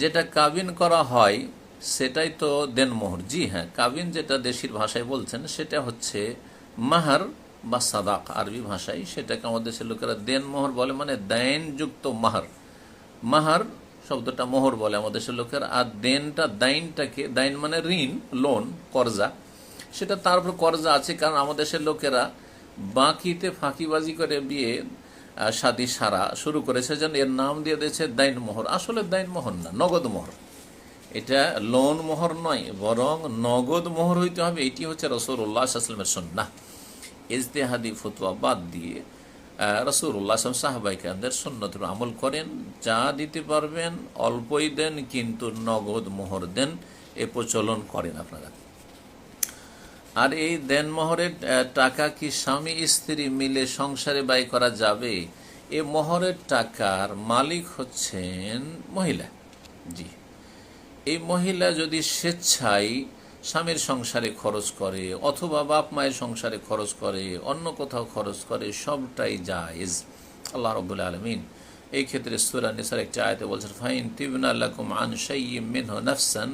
যেটা কাবিন করা হয়, সেটাই তো দেনমোহর। জি হ্যাঁ কাবিন যেটা দেশির ভাষায় বলছেন, সেটা হচ্ছে মাহার বা সাদাক। আরবি ভাষায় সেটাকে আমাদের দেশের লোকেরা দেনমোহর বলে মানে দাইনযুক্ত মাহার। মাহার শব্দটা মোহর বলে আমাদের দেশের লোকের, আর দেনটা দাইনটাকে, দাইন মানে ঋণ, লোন, কর্জা। সেটা তার উপর কর্জা আছে, কারণ আমাদের দেশের লোকেরা বাকিতে ফাঁকিবাজি করে বিয়ে শাদি সারা শুরু করেছে, যেন এর নাম দিয়ে দিয়েছে দাইন মোহর। আসলে দাইন মোহর না, নগদ মোহর। এটা লোন মোহর নয়, বরং নগদ মোহর হইতে হবে। এটি হচ্ছে রসুল্লাহ আসলামের সন্না ইজতেহাদি ফতুয়া বাদ দিয়ে রসুল্লাহ আসলাম সাহাবাইকাদের সন্ন্যতের আমল করেন। যা দিতে পারবেন, অল্পই দেন, কিন্তু নগদ মোহর দেন। এ প্রচলন করেন আপনারা। আর এই দেনমোহরের টাকা কি স্বামী স্ত্রী মিলে সংসারে ব্যয় করা যাবে? এ মোহরের টাকার মালিক হচ্ছেন মহিলা। জি। এই মহিলা যদি স্বেচ্ছায় স্বামীর সংসারে খরচ করে, অথবা বাপ মায়ের সংসারে খরচ করে, অন্য কোথাও খরচ করে, সবটাই জায়েজ। আল্লাহ রবুল্লা আলমিন এই ক্ষেত্রে সুরা নিসার একটি আয়তে বলছেন, ফাইন তিবনা লাকুম আন শাইয়্যিম মিনহু নাফসান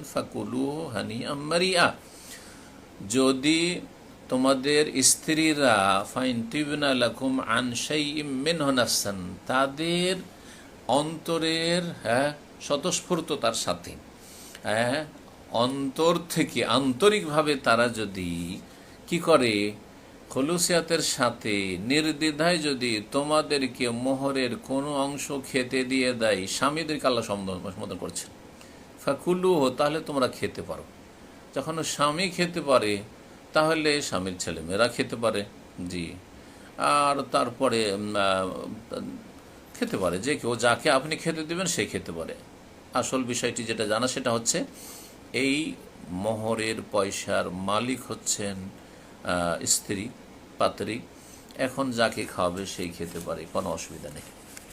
যদি তোমাদের স্ত্রীরা, ফাইন তিবনা লাকুম আন শাইয়্যিম মিনহু নাফসান, তাদের অন্তরের হ্যাঁ স্বতঃস্ফূর্ততার সাথে হ্যাঁ অন্তর থেকে আন্তরিকভাবে তারা যদি কি করে? খলুসিয়াতের সাথে নির্দ্বিধায় যদি তোমাদেরকে মোহরের কোনো অংশ খেতে দিয়ে দেয়, স্বামীদেরকে আল্লাহ সম্বোধন করছেন। ফাকুল্লু হো তাহলে তোমরা খেতে পারো। যখন স্বামী খেতে পারে, তাহলে স্বামীর ছেলেমেয়েরা খেতে পারে, জি। আর তারপরে খেতে পারে, যে কেউ যাকে আপনি খেতে দেবেন, সে খেতে পারে। আসল বিষয়টি যেটা জানা, সেটা হচ্ছে এই মোহরের পয়সার মালিক হচ্ছেন স্ত্রী, পাত্রী। এখন যাকে খাওয়াবে, সেই খেতে পারে, কোনো অসুবিধা নেই।